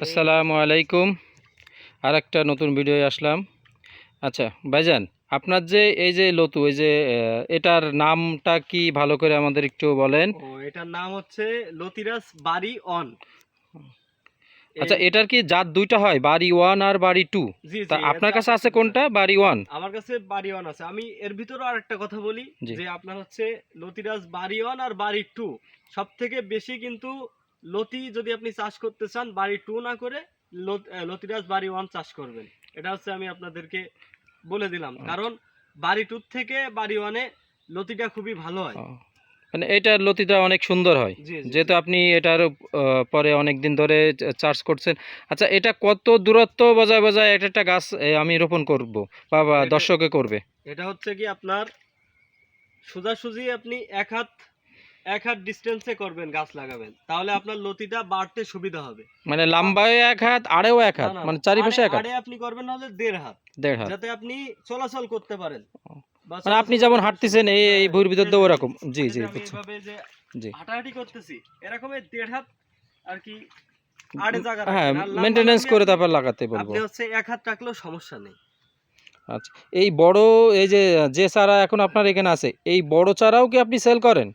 আসসালামু আলাইকুম। আর একটা নতুন ভিডিও আসলাম। আচ্ছা ভাইজান আপনার যে এই যে লতু এই যে এটার নামটা কি ভালো করে আমাদের একটু বলেন? এটার নাম হচ্ছে লতিরাস বাড়ি অন আচ্ছা এটার কি জাত দুইটা হয় বাড়ি ওয়ান আর বাড়ি টু? তা আপনার কাছে আছে কোনটা? বাড়ি ওয়ান। আমার কাছে বাড়ি ওয়ান আছে। আমি এর ভিতরে আরেকটা কথা বলি যে আপনার হচ্ছে লতিরাজ বাড়ি অন আর বাড়ি টু। সব থেকে বেশি কিন্তু লতি যদি আপনি চাষ করতে চান বাড়ি টু না করে লতিরাজ বাড়ি ওয়ান চাষ করবেন। এটা হচ্ছে আমি আপনাদেরকে বলে দিলাম। আচ্ছা। কারণ বাড়ি টু থেকে বাড়ি ওয়ানে লতিটা খুবই ভালো হয়। মানে এটার লতিটা অনেক সুন্দর হয়। যেহেতু আপনি এটার পরে অনেক দিন ধরে চার্জ করছেন। আচ্ছা এটা কত দূরত্ব বজায় বজায় একটা একটা গাছ আমি রোপণ করব বা দর্শকে করবে? এটা হচ্ছে কি আপনার সোজাসুজি আপনি এক হাত এক হাত ডিস্টেন্সে করবেন গাছ লাগাবেন। তাহলে আপনার লতিটা বাড়তে সুবিধা হবে। মানে লম্বায় এক হাত আড়েও এক হাত মানে চারিপাশে এক হাত। আড়ে আপনি করবেন না হলে দেড় হাত। দেড় হাত। যাতে আপনি চলাচল করতে পারেন। মানে আপনি যেমন হাঁটতেছেন এই এই হ্যাঁ, ভুঁড়ির ভিতর দিয়ে এই ওরকম জি জি বুঝছি। এভাবে যে জি। হাঁটাহাঁটি করতেছি এরকম এই দেড় হাত আর কি আড়ে জায়গা হ্যাঁ রাখলে করে তারপর লাগাতে বলব আপনি হচ্ছে এক হাত রাখলেও সমস্যা নেই। আচ্ছা এই বড় এই যে যে চারা এখন আপনার এখানে আছে এই বড় চারাও কি আপনি সেল করেন?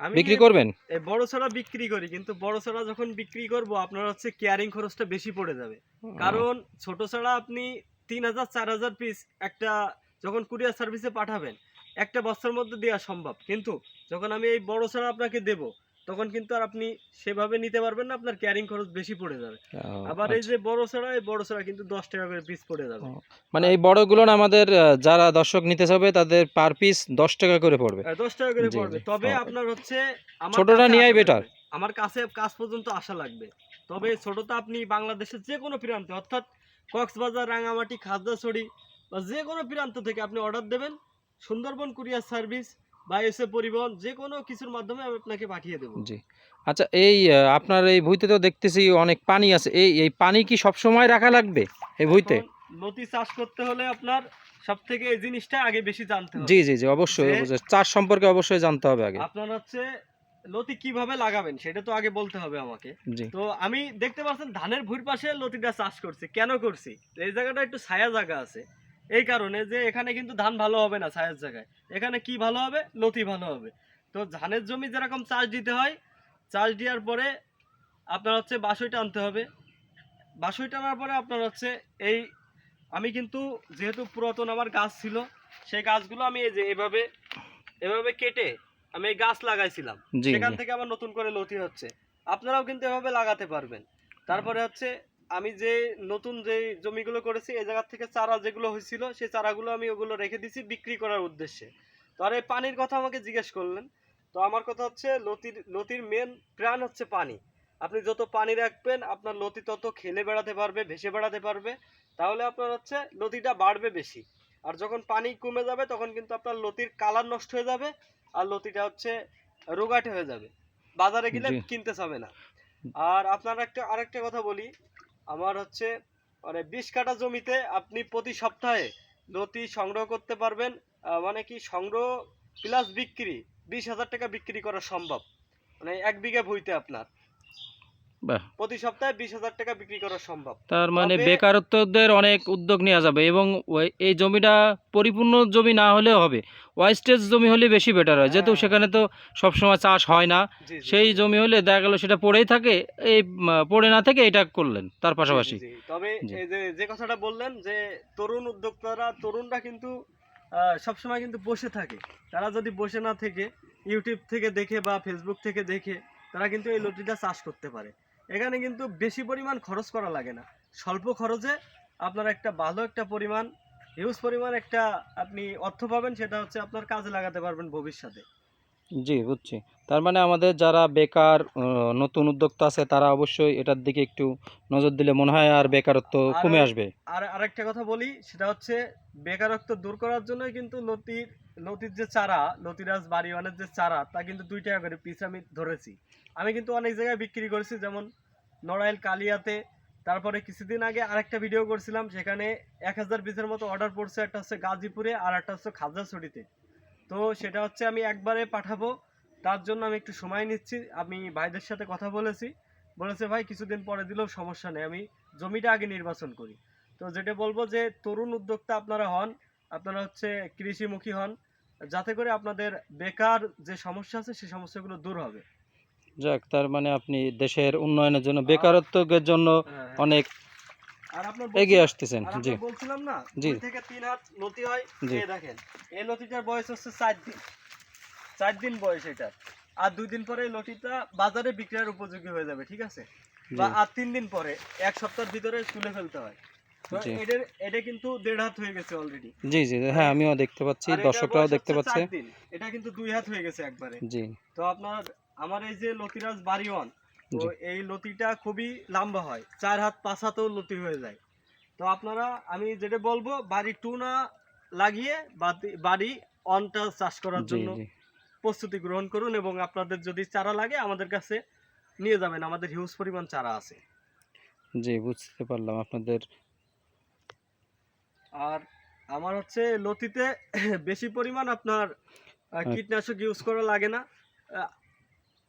বিক্রি করবেন? এই বড় ছড়া বিক্রি করি কিন্তু বড় ছড়া যখন বিক্রি করব আপনার হচ্ছে কেয়ারিং খরচটা বেশি পড়ে যাবে। কারণ ছোট ছড়া আপনি তিন হাজার চার হাজার পিস একটা যখন কুরিয়ার সার্ভিসে পাঠাবেন একটা বস্তার মধ্যে দেওয়া সম্ভব। কিন্তু যখন আমি এই বড় ছড়া আপনাকে দেব তখন কিন্তু আর আপনি সেভাবে নিতে পারবেন না আপনার ক্যারিং খরচ বেশি পড়ে যাবে। আবার এই আচ্ছা। যে বড় ছাড়া এই বড় ছাড়া কিন্তু দশ টাকা করে পিস পড়ে যাবে। মানে এই বড়গুলো না আমাদের যারা দর্শক নিতে চাবে তাদের পার পিস দশ টাকা করে পড়বে। আহ, দশ টাকা করে পড়বে। তবে। আপনার হচ্ছে আমার ছোটটা নেওয়াই আসা আমার কাছে কাজ পর্যন্ত আসা লাগবে। তবে ছোটটা আপনি বাংলাদেশের যে কোনো প্রান্তে অর্থাৎ কক্সবাজার রাঙামাটি খাজদাছড়ি বা যে কোনো প্রান্ত থেকে আপনি অর্ডার দেবেন। সুন্দরবন কুরিয়ার সার্ভিস বা এসে পরিবহন যে কোনো কিছুর মাধ্যমে আমি আপনাকে পাঠিয়ে দেবো। জি। আচ্ছা এই আপনার এই ভুইতে তো দেখতেছি অনেক পানি আছে। এই এই পানি কি সব সময় রাখা লাগবে এই ভুইতে? লতি চাষ করতে হলে আপনার সব থেকে এই জিনিসটা আগে বেশি জানতে হবে। জি জি জি অবশ্যই চাষ সম্পর্কে অবশ্যই জানতে হবে আগে। আপনার হচ্ছে লতি কীভাবে লাগাবেন সেটা তো আগে বলতে হবে আমাকে। তো আমি দেখতে পাচ্ছেন ধানের ভুঁড় পাশে লতিটা চাষ করছি। কেন করছি? এই জায়গাটা একটু ছায়া জায়গা আছে। এই কারণে যে এখানে কিন্তু ধান ভালো হবে না ছায়ার জায়গায়। এখানে কি ভালো হবে? লতি ভালো হবে। তো ধানের জমি যেরকম চাষ দিতে হয় চাষ দেওয়ার পরে আপনার হচ্ছে বাসই টানতে হবে। বাসই টানার পরে আপনার হচ্ছে এই আমি কিন্তু যেহেতু পুরাতন আমার গাছ ছিল সেই গাছগুলো আমি এই যে এভাবে এভাবে কেটে আমি এই গাছ লাগাইছিলাম। সেখান থেকে আমার নতুন করে লতি হচ্ছে। আপনারাও কিন্তু এভাবে লাগাতে পারবেন। তারপরে হচ্ছে আমি যে নতুন যে জমিগুলো করেছি এই জায়গা থেকে চারা যেগুলো হয়েছিল সেই চারাগুলো আমি ওগুলো রেখে দিছি বিক্রি করার উদ্দেশ্যে। তো আর এই পানির কথা আমাকে জিজ্ঞেস করলেন। তো আমার কথা হচ্ছে লতির লতির মেন প্রাণ হচ্ছে পানি। আপনি যত পানি রাখবেন আপনার লতি তত খেলে বেড়াতে পারবে ভেসে বেড়াতে পারবে। তাহলে আপনার হচ্ছে লতিটা বাড়বে বেশি। আর যখন পানি কমে যাবে তখন কিন্তু আপনার লতির কালার নষ্ট হয়ে যাবে আর লতিটা হচ্ছে রোগাটে হয়ে যাবে। বাজারে গেলে কিনতে চাবে না। আর আপনার একটা আরেকটা কথা বলি। আমার হচ্ছে মানে বিশ কাঠা জমিতে আপনি প্রতি সপ্তাহে নথি সংগ্রহ করতে পারবেন মানে কি সংগ্রহ প্লাস বিক্রি, বিশ হাজার টাকা বিক্রি করা সম্ভব। মানে এক বিঘা ভুঁইতে আপনার। প্রতি সপ্তাহে বিশ হাজার টাকা বিক্রি করা সম্ভব। তার মানে বেকারত্বদের অনেক উদ্যোগ নেওয়া যাবে এবং এই জমিটা পরিপূর্ণ জমি না হলেও হবে। ওয়াইস্টেজ জমি হলে বেশি বেটার হয়। যেহেতু হ্যাঁ। সেখানে তো সবসময় চাষ হয় না সেই জমি হলে দেখা গেল সেটা পড়েই থাকে। এই পড়ে না থেকে এটা করলেন তার পাশাপাশি। তবে যে যে কথাটা বললেন যে তরুণ উদ্যোক্তারা তরুণরা কিন্তু সবসময় কিন্তু বসে থাকে। তারা যদি বসে না থেকে ইউটিউব থেকে দেখে বা ফেসবুক থেকে দেখে তারা কিন্তু এই লটিটা চাষ করতে পারে। এখানে কিন্তু বেশি পরিমাণ খরচ করা লাগে না। স্বল্প খরচে আপনার একটা ভালো একটা পরিমাণ হিউজ পরিমাণ একটা আপনি অর্থ পাবেন, সেটা হচ্ছে আপনার কাজে লাগাতে পারবেন ভবিষ্যতে। জি বুঝছি। তার মানে আমাদের যারা বেকার নতুন উদ্যোক্তা আছে তারা অবশ্যই এটার দিকে একটু নজর দিলে মনে হয় আর বেকারত্ব কমে আসবে। আর আরেকটা কথা বলি সেটা হচ্ছে বেকারত্ব দূর করার জন্যই কিন্তু লতির লতির যে চারা লতিরাজ বাড়িওয়ানের যে চারা তা কিন্তু দুই টাকা করে পিস আমি ধরেছি। আমি কিন্তু অনেক জায়গায় বিক্রি করেছি যেমন নড়াইল কালিয়াতে। তারপরে কিছুদিন আগে আরেকটা ভিডিও করছিলাম সেখানে এক হাজার পিসের মতো অর্ডার পড়ছে একটা হচ্ছে গাজীপুরে আর একটা হচ্ছে খাজাছড়িতে তো সেটা হচ্ছে আমি একবারে পাঠাবো। তার জন্য আমি একটু সময় নিচ্ছি। আমি ভাইদের সাথে কথা বলেছি। বলেছে ভাই কিছুদিন পরে দিলেও সমস্যা নেই। আমি জমিটা আগে নির্বাচন করি। তো যেটা বলব যে তরুণ উদ্যোক্তা আপনারা হন আপনারা হচ্ছে কৃষিমুখী হন যাতে করে আপনাদের বেকার যে সমস্যা আছে সেই সমস্যাগুলো দূর হবে। যাক তার মানে আপনি দেশের উন্নয়নের জন্য বেকারত্বের জন্য হ্যাঁ, হ্যাঁ। অনেক আর আপনার এগিয়ে আসতেছেন জি। বলছিলাম না জি। থেকে তিন হাত হয় জি। দেখেন এই লতিটার বয়স হচ্ছে চার দিন। চার দিন বয়স এটা। আর দুই দিন পরে এই লতিটা বাজারে বিক্রয়ের উপযোগী হয়ে যাবে ঠিক আছে? বা আর তিন দিন পরে এক সপ্তাহের ভিতরে তুলে ফেলতে হয়। এটা কিন্তু দেড় হাত হয়ে গেছে অলরেডি জি জি হ্যাঁ আমিও দেখতে পাচ্ছি দর্শকরাও দেখতে পাচ্ছে। এটা কিন্তু দুই হাত হয়ে গেছে একবারে। জি। তো আপনার আমার এই যে লতিরাজ বাড়ি ওয়ান তো। এই লতিটা খুবই লম্বা হয়। চার হাত পাঁচ হাতেও লতি হয়ে যায়। তো আপনারা আমি যেটা বলব বাড়ি টু না লাগিয়ে বাড়ি অনটা চাষ করার জন্য প্রস্তুতি গ্রহণ করুন এবং আপনাদের যদি চারা লাগে আমাদের কাছে নিয়ে যাবেন। আমাদের হিউজ পরিমাণ চারা আছে। জি বুঝতে পারলাম আপনাদের। আর আমার হচ্ছে লতিতে বেশি পরিমাণ আপনার আচ্ছা। কীটনাশক ইউজ করা লাগে না।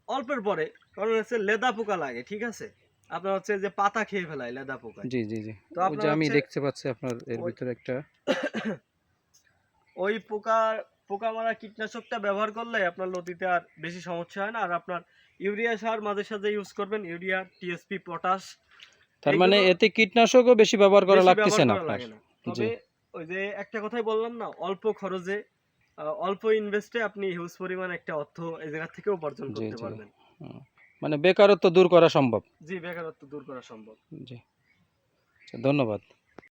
অল্পের পরে কারণ হচ্ছে লেদা পোকা লাগে ঠিক আছে? আপনার হচ্ছে যে পাতা খেয়ে ফেলায় লেদা পোকা জি জি জি। তো আপনার আমি দেখতে পাচ্ছি আপনার এর ভিতরে একটা। ওই পোকা পোকা মারা কীটনাশকটা ব্যবহার করলে আপনার লতিতে আর বেশি সমস্যা হয় না আর আপনার ইউরিয়া সার মাঝে সাঝে ইউজ করবেন ইউরিয়া টিএসপি পটাশ তার মানে এতে কীটনাশকও বেশি ব্যবহার করা লাগতেছে না আপনার। তবে ওই যে একটা কথাই বললাম না অল্প খরচে অল্প ইনভেস্টে আপনি হিউজ পরিমাণ একটা অর্থ এই জায়গা থেকে উপার্জন করতে পারবেন। মানে বেকারত্ব দূর করা সম্ভব? জি বেকারত্ব দূর করা সম্ভব। জি। আচ্ছা, ধন্যবাদ।